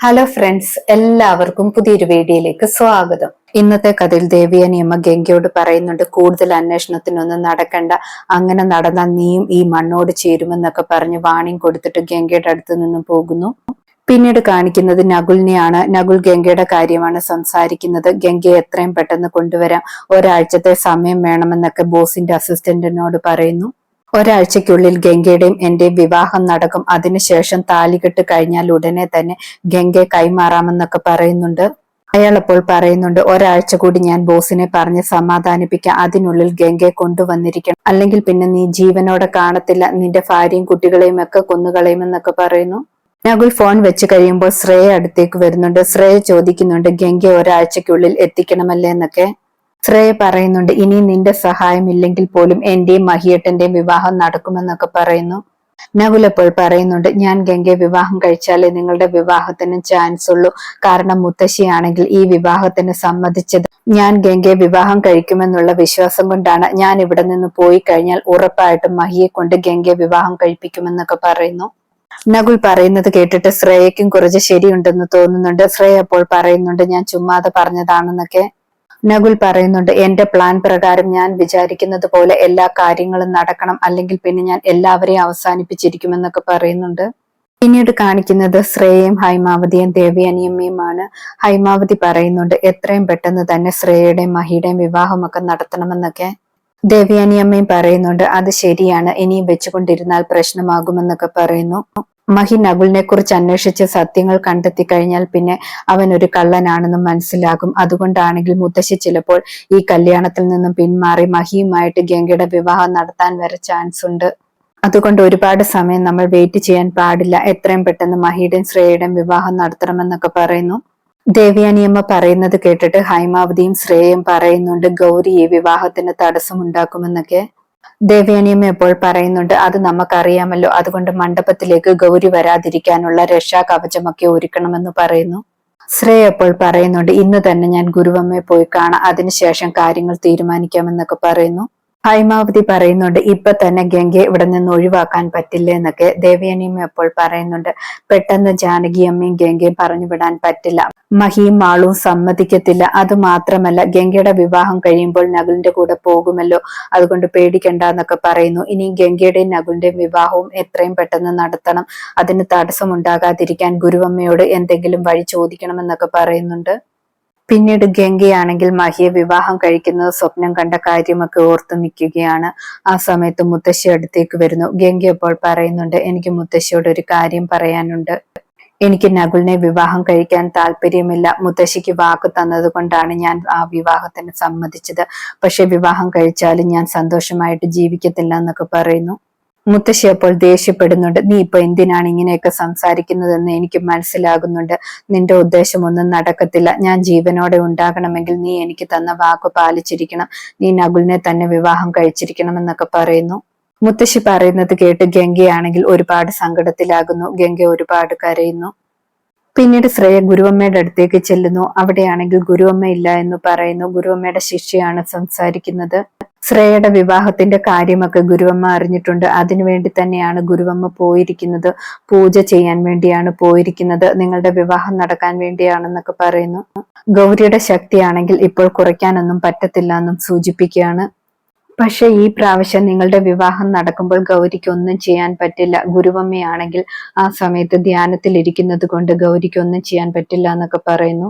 Hello friends എല്ലാവർക്കും പുതിയൊരു വീഡിയോയിലേക്ക് സ്വാഗതം. ഇന്നത്തെ കഥയിൽ ദേവിയ നിയമ ഗംഗയോട് പറയുന്നുണ്ട് കൂടുതൽ അന്വേഷണത്തിനൊന്നും നടക്കണ്ട. അങ്ങനെ നടന്നാൽ നീയും ഈ മണ്ണോട് ചേരുമെന്നൊക്കെ പറഞ്ഞ് വാണിംഗ് കൊടുത്തിട്ട് ഗംഗയുടെ അടുത്ത് നിന്നും പോകുന്നു. പിന്നീട് കാണിക്കുന്നത് നകുലിനെയാണ്. നകുൽ ഗംഗയുടെ കാര്യമാണ് സംസാരിക്കുന്നത്. ഗംഗയെ എത്രയും പെട്ടെന്ന് കൊണ്ടുവരാം. ഒരാഴ്ചത്തെ സമയം വേണമെന്നൊക്കെ ബോസിന്റെ അസിസ്റ്റന്റിനോട് പറയുന്നു. ഒരാഴ്ചയ്ക്കുള്ളിൽ ഗംഗയുടെയും എന്റെയും വിവാഹം നടക്കും. അതിനുശേഷം താലികെട്ട് കഴിഞ്ഞാൽ ഉടനെ തന്നെ ഗംഗയെ കൈമാറാമെന്നൊക്കെ പറയുന്നുണ്ട്. അയാൾ അപ്പോൾ പറയുന്നുണ്ട് ഒരാഴ്ച കൂടി ഞാൻ ബോസിനെ പറഞ്ഞ് സമാധാനിപ്പിക്കാം. അതിനുള്ളിൽ ഗംഗയെ കൊണ്ടുവന്നിരിക്കണം. അല്ലെങ്കിൽ പിന്നെ നീ ജീവനോടെ കാണത്തില്ല. നിന്റെ ഭാര്യയും കുട്ടികളെയും ഒക്കെ കൊന്നുകളയുമെന്നൊക്കെ പറയുന്നു. നകുൽ ഫോൺ വെച്ച് കഴിയുമ്പോൾ ശ്രേയ അടുത്തേക്ക് വരുന്നുണ്ട്. ശ്രേയ ചോദിക്കുന്നുണ്ട് ഗംഗ ഒരാഴ്ചക്കുള്ളിൽ എത്തിക്കണമല്ലേ? എന്നൊക്കെ. ശ്രേയ പറയുന്നുണ്ട്. ഇനി നിന്റെ സഹായം ഇല്ലെങ്കിൽ പോലും എന്റെയും മഹിയേട്ടന്റെയും വിവാഹം നടക്കുമെന്നൊക്കെ പറയുന്നു. നകുൽ അപ്പോൾ പറയുന്നുണ്ട് ഞാൻ ഗംഗയെ വിവാഹം കഴിച്ചാലേ നിങ്ങളുടെ വിവാഹത്തിന് ചാൻസ് ഉള്ളൂ. കാരണം മുത്തശ്ശിയാണെങ്കിൽ ഈ വിവാഹത്തിന് സമ്മതിച്ചത് ഞാൻ ഗംഗയെ വിവാഹം കഴിക്കുമെന്നുള്ള വിശ്വാസം കൊണ്ടാണ്. ഞാൻ ഇവിടെ നിന്ന് പോയി കഴിഞ്ഞാൽ ഉറപ്പായിട്ടും മഹിയെ കൊണ്ട് ഗംഗയെ വിവാഹം കഴിപ്പിക്കുമെന്നൊക്കെ പറയുന്നു. നകുൽ പറയുന്നത് കേട്ടിട്ട് ശ്രേയക്കും കുറച്ച് ശരിയുണ്ടെന്ന് തോന്നുന്നുണ്ട്. ശ്രേയ അപ്പോൾ പറയുന്നുണ്ട് ഞാൻ ചുമ്മാതെ പറഞ്ഞതാണെന്നൊക്കെ. നകുൽ പറയുന്നുണ്ട് എന്റെ പ്ലാൻ പ്രകാരം ഞാൻ വിചാരിക്കുന്നത് പോലെ എല്ലാ കാര്യങ്ങളും നടക്കണം. അല്ലെങ്കിൽ പിന്നെ ഞാൻ എല്ലാവരെയും അവസാനിപ്പിച്ചിരിക്കുമെന്നൊക്കെ പറയുന്നുണ്ട്. പിന്നീട് കാണിക്കുന്നത് ശ്രേയയും ഹൈമാവതിയും ദേവിയനിയമ്മയുമാണ് ഹൈമാവതി പറയുന്നുണ്ട് എത്രയും പെട്ടെന്ന് തന്നെ ശ്രേയയുടെയും മഹിയുടെയും വിവാഹമൊക്കെ നടത്തണമെന്നൊക്കെ. ദേവി അനിയമ്മയും പറയുന്നുണ്ട് അത് ശരിയാണ്. ഇനിയും വെച്ചുകൊണ്ടിരുന്നാൽ പ്രശ്നമാകുമെന്നൊക്കെ പറയുന്നു. മഹി നകുലിനെ കുറിച്ച് അന്വേഷിച്ച് സത്യങ്ങൾ കണ്ടെത്തി കഴിഞ്ഞാൽ പിന്നെ അവൻ ഒരു കള്ളനാണെന്ന് മനസ്സിലാകും. അതുകൊണ്ടാണെങ്കിൽ മുത്തശ്ശി ചിലപ്പോൾ ഈ കല്യാണത്തിൽ നിന്നും പിന്മാറി മഹിയുമായിട്ട് ഗംഗയുടെ വിവാഹം നടത്താൻ വരെ ചാൻസ് ഉണ്ട്. അതുകൊണ്ട് ഒരുപാട് സമയം നമ്മൾ വെയിറ്റ് ചെയ്യാൻ പാടില്ല. എത്രയും പെട്ടെന്ന് മഹിയുടെയും ശ്രേയയുടെയും വിവാഹം നടത്തണമെന്നൊക്കെ പറയുന്നു. ദേവ്യാനിയമ്മ പറയുന്നത് കേട്ടിട്ട് ഹൈമാവതിയും ശ്രേയയും പറയുന്നുണ്ട് ഗൗരി ഈ വിവാഹത്തിന് തടസ്സമുണ്ടാക്കുമെന്നൊക്കെ. ദേവയാനിയമ്മ എപ്പോൾ പറയുന്നുണ്ട് അത് നമുക്കറിയാമല്ലോ. അതുകൊണ്ട് മണ്ഡപത്തിലേക്ക് ഗൗരി വരാതിരിക്കാനുള്ള രക്ഷാ കവചമൊക്കെ ഒരുക്കണമെന്ന് പറയുന്നു. ശ്രേയ അപ്പോൾ പറയുന്നുണ്ട് ഇന്ന് തന്നെ ഞാൻ ഗുരുവമ്മയെ പോയി കാണാം. അതിനുശേഷം കാര്യങ്ങൾ തീരുമാനിക്കാമെന്നൊക്കെ പറയുന്നു. ഹൈമാവതി പറയുന്നുണ്ട് ഇപ്പൊ തന്നെ ഗംഗയെ ഇവിടെ നിന്ന് ഒഴിവാക്കാൻ പറ്റില്ല എന്നൊക്കെ ദേവയാനിയമ്മ എപ്പോൾ പറയുന്നുണ്ട്. പെട്ടെന്ന് ജാനകി അമ്മയും ഗംഗയും പറഞ്ഞു വിടാൻ പറ്റില്ല. മഹിയും മാളും സമ്മതിക്കത്തില്ല. അത് മാത്രമല്ല ഗംഗയുടെ വിവാഹം കഴിയുമ്പോൾ നകുലിന്റെ കൂടെ പോകുമല്ലോ. അതുകൊണ്ട് പേടിക്കണ്ട എന്നൊക്കെ പറയുന്നു. ഇനി ഗംഗയുടെയും നകുലിന്റെയും വിവാഹവും എത്രയും പെട്ടെന്ന് നടത്തണം. അതിന് തടസ്സമുണ്ടാകാതിരിക്കാൻ ഗുരുവമ്മയോട് എന്തെങ്കിലും വഴി ചോദിക്കണം എന്നൊക്കെ പറയുന്നുണ്ട്. പിന്നീട് ഗംഗയാണെങ്കിൽ മഹിയെ വിവാഹം കഴിക്കുന്നത് സ്വപ്നം കണ്ട കാര്യമൊക്കെ ഓർത്തു നിൽക്കുകയാണ്. ആ സമയത്ത് മുത്തശ്ശി അടുത്തേക്ക് വരുന്നു. ഗംഗ അപ്പോൾ പറയുന്നുണ്ട് എനിക്ക് മുത്തശ്ശിയോട് ഒരു കാര്യം പറയാനുണ്ട്. എനിക്ക് നകുലിനെ വിവാഹം കഴിക്കാൻ താല്പര്യമില്ല. മുത്തശ്ശിക്ക് വാക്ക് തന്നത് കൊണ്ടാണ് ഞാൻ ആ വിവാഹത്തിന് സമ്മതിച്ചത്. പക്ഷെ വിവാഹം കഴിച്ചാലും ഞാൻ സന്തോഷമായിട്ട് ജീവിക്കത്തില്ല എന്നൊക്കെ പറയുന്നു. മുത്തശ്ശി അപ്പോൾ ദേഷ്യപ്പെടുന്നുണ്ട്. നീ ഇപ്പൊ എന്തിനാണ് ഇങ്ങനെയൊക്കെ സംസാരിക്കുന്നതെന്ന് എനിക്ക് മനസ്സിലാകുന്നുണ്ട്. നിന്റെ ഉദ്ദേശം ഒന്നും നടക്കത്തില്ല. ഞാൻ ജീവനോടെ ഉണ്ടാകണമെങ്കിൽ നീ എനിക്ക് തന്ന വാക്ക് പാലിച്ചിരിക്കണം. നീ നകുലിനെ തന്നെ വിവാഹം കഴിച്ചിരിക്കണം എന്നൊക്കെ പറയുന്നു. മുത്തശ്ശി പറയുന്നത് കേട്ട് ഗംഗയാണെങ്കിൽ ഒരുപാട് സങ്കടത്തിലാകുന്നു. ഗംഗ ഒരുപാട് കരയുന്നു. പിന്നീട് ശ്രേയ ഗുരുവമ്മയുടെ അടുത്തേക്ക് ചെല്ലുന്നു. അവിടെയാണെങ്കിൽ ഗുരുവമ്മ ഇല്ല എന്ന് പറയുന്നു. ഗുരുവമ്മയുടെ ശിഷ്യയാണ് സംസാരിക്കുന്നത്. ശ്രേയയുടെ വിവാഹത്തിന്റെ കാര്യമൊക്കെ ഗുരുവമ്മ അറിഞ്ഞിട്ടുണ്ട്. അതിനുവേണ്ടി തന്നെയാണ് ഗുരുവമ്മ പോയിരിക്കുന്നത്. പൂജ ചെയ്യാൻ വേണ്ടിയാണ് പോയിരിക്കുന്നത്. നിങ്ങളുടെ വിവാഹം നടക്കാൻ വേണ്ടിയാണെന്നൊക്കെ പറയുന്നു. ഗൗരിയുടെ ശക്തിയാണെങ്കിൽ ഇപ്പോൾ കുറയ്ക്കാനൊന്നും പറ്റത്തില്ല എന്നും സൂചിപ്പിക്കുകയാണ്. പക്ഷെ ഈ പ്രാവശ്യം നിങ്ങളുടെ വിവാഹം നടക്കുമ്പോൾ ഗൗരിക്ക് ഒന്നും ചെയ്യാൻ പറ്റില്ല. ഗുരുവമ്മയാണെങ്കിൽ ആ സമയത്ത് ധ്യാനത്തിൽ ഇരിക്കുന്നത് കൊണ്ട് ഗൗരിക്ക് ഒന്നും ചെയ്യാൻ പറ്റില്ല എന്നൊക്കെ പറയുന്നു.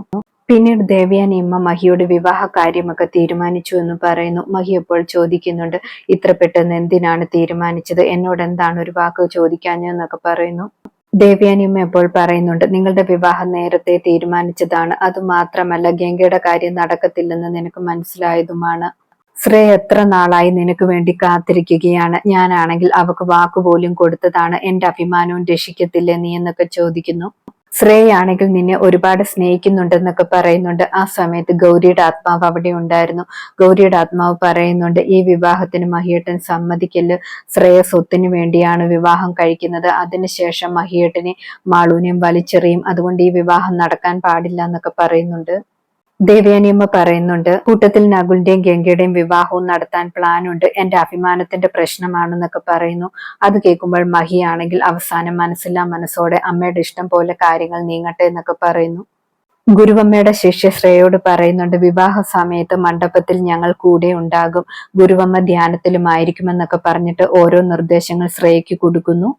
പിന്നീട് ദേവയാനി ഇമ്മ മഹിയുടെ വിവാഹ കാര്യമൊക്കെ തീരുമാനിച്ചു എന്ന് പറയുന്നു. മഹി അപ്പോൾ ചോദിക്കുന്നുണ്ട് ഇത്ര പെട്ടെന്ന് എന്തിനാണ് തീരുമാനിച്ചത്? എന്നോട് എന്താണ് ഒരു വാക്ക് ചോദിക്കാഞ്ഞെന്നൊക്കെ പറയുന്നു. ദേവ്യാനിയമ്മ എപ്പോൾ പറയുന്നുണ്ട് നിങ്ങളുടെ വിവാഹം നേരത്തെ തീരുമാനിച്ചതാണ്. അത് മാത്രമല്ല ഗംഗയുടെ കാര്യം നടക്കത്തില്ലെന്ന് നിനക്ക് മനസ്സിലായതുമാണ്. ശ്രേയ എത്ര നാളായി നിനക്ക് വേണ്ടി കാത്തിരിക്കുകയാണ്? ഞാനാണെങ്കിൽ അവക്ക് വാക്കുപോലും കൊടുത്തതാണ്. എന്റെ അഭിമാനവും രക്ഷിക്കത്തില്ലേ നീ എന്നൊക്കെ ചോദിക്കുന്നു. ശ്രേയാണെങ്കിൽ നിന്നെ ഒരുപാട് സ്നേഹിക്കുന്നുണ്ടെന്നൊക്കെ പറയുന്നുണ്ട്. ആ സമയത്ത് ഗൗരിയുടെ ആത്മാവ് അവിടെ ഉണ്ടായിരുന്നു. ഗൗരിയുടെ ആത്മാവ് പറയുന്നുണ്ട് ഈ വിവാഹത്തിന് മഹിയേട്ടൻ സമ്മതിക്കൽ ശ്രേയ സ്വത്തിന് വേണ്ടിയാണ് വിവാഹം കഴിക്കുന്നത്. അതിനുശേഷം മഹിയേട്ടനെ മാളൂനെയും വലിച്ചെറിയും. അതുകൊണ്ട് ഈ വിവാഹം നടക്കാൻ പാടില്ല എന്നൊക്കെ പറയുന്നുണ്ട്. ദേവയാനിയമ്മ പറയുന്നുണ്ട് കൂട്ടത്തിൽ നകുലിന്റെയും ഗംഗയുടെയും വിവാഹവും നടത്താൻ പ്ലാൻ ഉണ്ട്. എന്റെ അഭിമാനത്തിന്റെ പ്രശ്നമാണെന്നൊക്കെ പറയുന്നു. അത് കേൾക്കുമ്പോൾ മഹിയാണെങ്കിൽ അവസാനം മനസ്സില്ലാ മനസ്സോടെ അമ്മയുടെ ഇഷ്ടം പോലെ കാര്യങ്ങൾ നീങ്ങട്ടെ എന്നൊക്കെ പറയുന്നു. ഗുരുവമ്മയുടെ ശിഷ്യ ശ്രേയോട് പറയുന്നുണ്ട് വിവാഹ സമയത്ത് മണ്ഡപത്തിൽ ഞങ്ങൾ കൂടെ ഉണ്ടാകും. ഗുരുവമ്മ ധ്യാനത്തിലുമായിരിക്കുമെന്നൊക്കെ പറഞ്ഞിട്ട് ഓരോ നിർദ്ദേശങ്ങൾ ശ്രേയയ്ക്ക് കൊടുക്കുന്നു.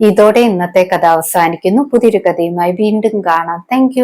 ഇതോടെ ഇന്നത്തെ കഥ അവസാനിക്കുന്നു. പുതിയൊരു കഥയുമായി വീണ്ടും കാണാം. താങ്ക്